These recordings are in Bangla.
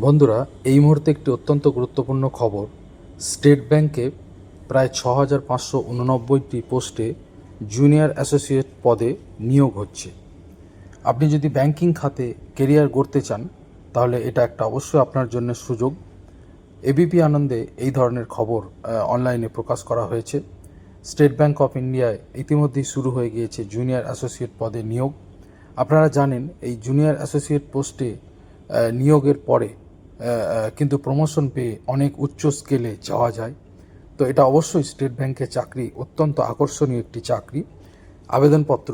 বন্ধুরা, এই মুহূর্তে একটি অত্যন্ত গুরুত্বপূর্ণ খবর। স্টেট ব্যাংকে প্রায় ছ হাজার পাঁচশো উননব্বইটি পোস্টে জুনিয়র অ্যাসোসিয়েট পদে নিয়োগ হচ্ছে। আপনি যদি ব্যাংকিং খাতে কেরিয়ার গড়তে চান, তাহলে এটা একটা অবশ্যই আপনার জন্য সুযোগ। এবিপি আনন্দে এই ধরনের খবর অনলাইনে প্রকাশ করা হয়েছে। স্টেট ব্যাংক অফ ইন্ডিয়ায় ইতিমধ্যেই শুরু হয়ে গিয়েছে জুনিয়র অ্যাসোসিয়েট পদে নিয়োগ। আপনারা জানেন, এই জুনিয়র অ্যাসোসিয়েট পোস্টে নিয়োগের পরে কিন্তু প্রমোশন পেয়ে অনেক উচ্চ স্কেলে যাওয়া যায়। তো এটা অবশ্যই স্টেট ব্যাংকের চাকরি অত্যন্ত আকর্ষণীয় একটি চাকরি। আবেদনপত্র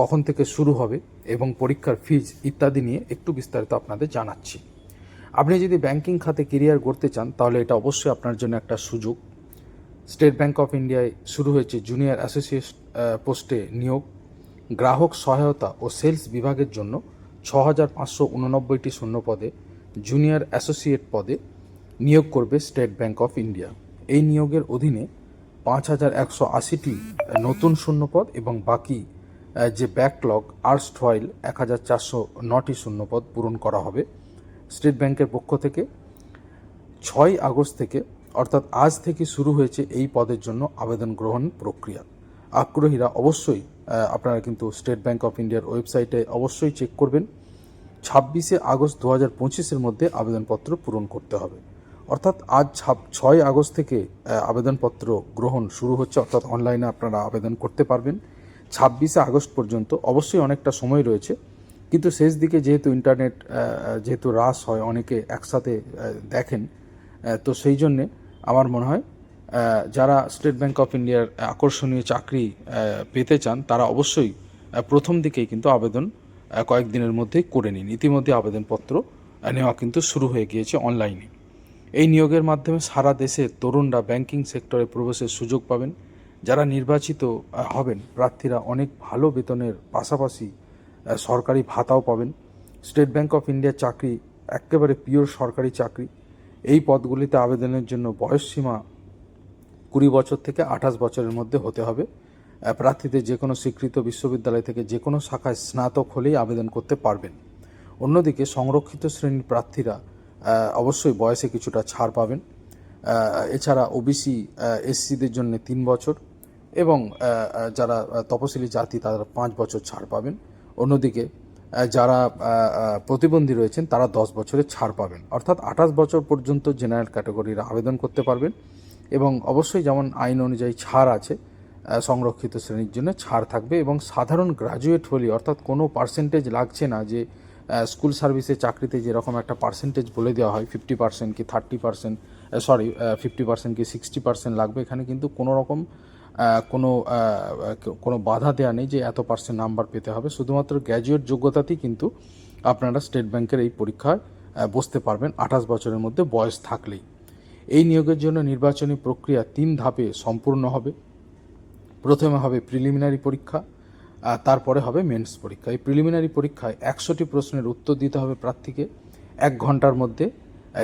কখন থেকে শুরু হবে এবং পরীক্ষার ফিজ ইত্যাদি নিয়ে একটু বিস্তারিত আপনাদের জানাচ্ছি। আপনি যদি ব্যাংকিং খাতে কেরিয়ার গড়তে চান, তাহলে এটা অবশ্যই আপনার জন্য একটা সুযোগ। স্টেট ব্যাংক অফ ইন্ডিয়ায় শুরু হয়েছে জুনিয়র অ্যাসোসিয়েট পোস্টে নিয়োগ। গ্রাহক সহায়তা ও সেলস বিভাগের জন্য ছ হাজার পাঁচশো উননব্বইটি শূন্য পদে জুনিয়র অ্যাসোসিয়েট পদে নিয়োগ করবে স্টেট ব্যাংক অফ ইন্ডিয়া। এই নিয়োগের অধীনে পাঁচ হাজার একশো আশিটি নতুন শূন্যপদ এবং বাকি যে ব্যাকলগ আর্টস টয়েল এক হাজার চারশো নটি শূন্যপদ পূরণ করা হবে। স্টেট ব্যাংকের পক্ষ থেকে ছয় আগস্ট থেকে, অর্থাৎ আজ থেকে শুরু হয়েছে এই পদের জন্য আবেদন গ্রহণ প্রক্রিয়া। আগ্রহীরা অবশ্যই আপনারা কিন্তু স্টেট ব্যাংক অফ ইন্ডিয়ার ওয়েবসাইটে অবশ্যই চেক করবেন। ছাব্বিশে আগস্ট দু হাজার পঁচিশের মধ্যে আবেদনপত্র পূরণ করতে হবে। অর্থাৎ আজ ছাব, ছয় আগস্ট থেকে আবেদনপত্র গ্রহণ শুরু হচ্ছে, অর্থাৎ অনলাইনে আপনারা আবেদন করতে পারবেন। ছাব্বিশে আগস্ট পর্যন্ত অবশ্যই অনেকটা সময় রয়েছে, কিন্তু শেষ দিকে যেহেতু ইন্টারনেট যেহেতু হ্রাস হয়, অনেকে একসাথে দেখেন তো সেই জন্যে আমার মনে হয় যারা স্টেট ব্যাংক অফ ইন্ডিয়ার আকর্ষণীয় চাকরি পেতে চান, তারা অবশ্যই প্রথম দিকেই কিন্তু আবেদন কয়েকদিনের মধ্যেই করে নিন। ইতিমধ্যে আবেদনপত্র নেওয়া কিন্তু শুরু হয়ে গিয়েছে অনলাইনে এই নিয়োগের মাধ্যমে সারা দেশের তরুণরা ব্যাংকিং সেক্টরে প্রবেশের সুযোগ পাবেন। যারা নির্বাচিত হবেন, প্রার্থীরা অনেক ভালো বেতনের পাশাপাশি সরকারি ভাতাও পাবেন। স্টেট ব্যাংক অফ ইন্ডিয়ার চাকরি একেবারে পিওর সরকারি চাকরি। এই পদগুলিতে আবেদনের জন্য বয়সসীমা কুড়ি বছর থেকে আঠাশ বছরের মধ্যে হতে হবে। প্রার্থীদের যে কোনো স্বীকৃত বিশ্ববিদ্যালয় থেকে যে কোনো শাখায় স্নাতক হলেই আবেদন করতে পারবেন। অন্যদিকে সংরক্ষিত শ্রেণির প্রার্থীরা অবশ্যই বয়সে কিছুটা ছাড় পাবেন। এছাড়া ওবিসি এসসিদের জন্য তিন বছর এবং যারা তপশিলি জাতি তারা পাঁচ বছর ছাড় পাবেন। অন্যদিকে যারা প্রতিবন্ধী রয়েছেন তারা দশ বছরের ছাড় পাবেন। অর্থাৎ আঠাশ বছর পর্যন্ত জেনারেল ক্যাটাগরিরা আবেদন করতে পারবেন এবং অবশ্যই যেমন আইন অনুযায়ী ছাড় আছে সংরক্ষিত শ্রেণির জন্য ছাড় থাকবে এবং সাধারণ গ্রাজুয়েট হলে, অর্থাৎ কোনো পার্সেন্টেজ লাগছে না যে স্কুল সার্ভিসে চাকরিতে যেরকম একটা পার্সেন্টেজ বলে দেওয়া হয় ফিফটি পার্সেন্ট কি thirty percent sorry fifty percent কি সিক্সটি পার্সেন্ট লাগবে, এখানে কিন্তু কোনো রকম কোনো কোনো বাধা দেওয়া নেই যে এত পার্সেন্ট নাম্বার পেতে হবে। শুধুমাত্র গ্র্যাজুয়েট যোগ্যতাতেই কিন্তু আপনারা স্টেট ব্যাংকের এই পরীক্ষায় বসতে পারবেন। আঠাশ বছরের মধ্যে বয়স থাকলেই। এই নিয়োগের জন্য নির্বাচনী প্রক্রিয়া তিন ধাপে সম্পূর্ণ হবে। প্রথমে হবে প্রিলিমিনারি পরীক্ষা তারপরে হবে মেন্স পরীক্ষা। এই প্রিলিমিনারি পরীক্ষায় একশোটি প্রশ্নের উত্তর দিতে হবে প্রার্থীকে। এক ঘণ্টার মধ্যে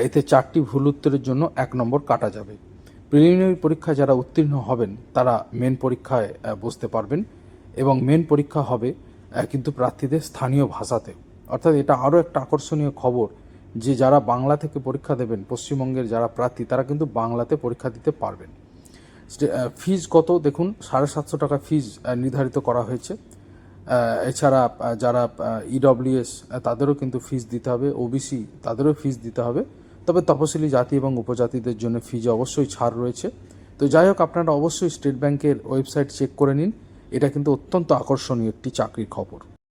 এতে চারটি ভুল উত্তরের জন্য এক নম্বর কাটা যাবে। প্রিলিমিনারি পরীক্ষায় যারা উত্তীর্ণ হবেন, তারা মেন পরীক্ষায় বসতে পারবেন এবং মেন পরীক্ষা হবে কিন্তু প্রার্থীদের স্থানীয় ভাষাতে। অর্থাৎ এটা আরও একটা আকর্ষণীয় খবর যে যারা বাংলা থেকে পরীক্ষা দেবেন, পশ্চিমবঙ্গের যারা প্রার্থী, তারা কিন্তু বাংলাতে পরীক্ষা দিতে পারবেন। ফিজ কত? দেখুন, সাড়ে সাতশো টাকা ফিজ নির্ধারিত করা হয়েছে। এছাড়া যারা ইডব্লিউএস তাদেরও কিন্তু ফিজ দিতে হবে। ওবিসি তাদেরও ফিজ দিতে হবে। তবে তপশিলি জাতি এবং উপজাতিদের জন্য ফিজে অবশ্যই ছাড় রয়েছে। তো যাই হোক, আপনারা অবশ্যই স্টেট ব্যাংকের ওয়েবসাইট চেক করে নিন। এটা কিন্তু অত্যন্ত আকর্ষণীয় একটি চাকরির খবর।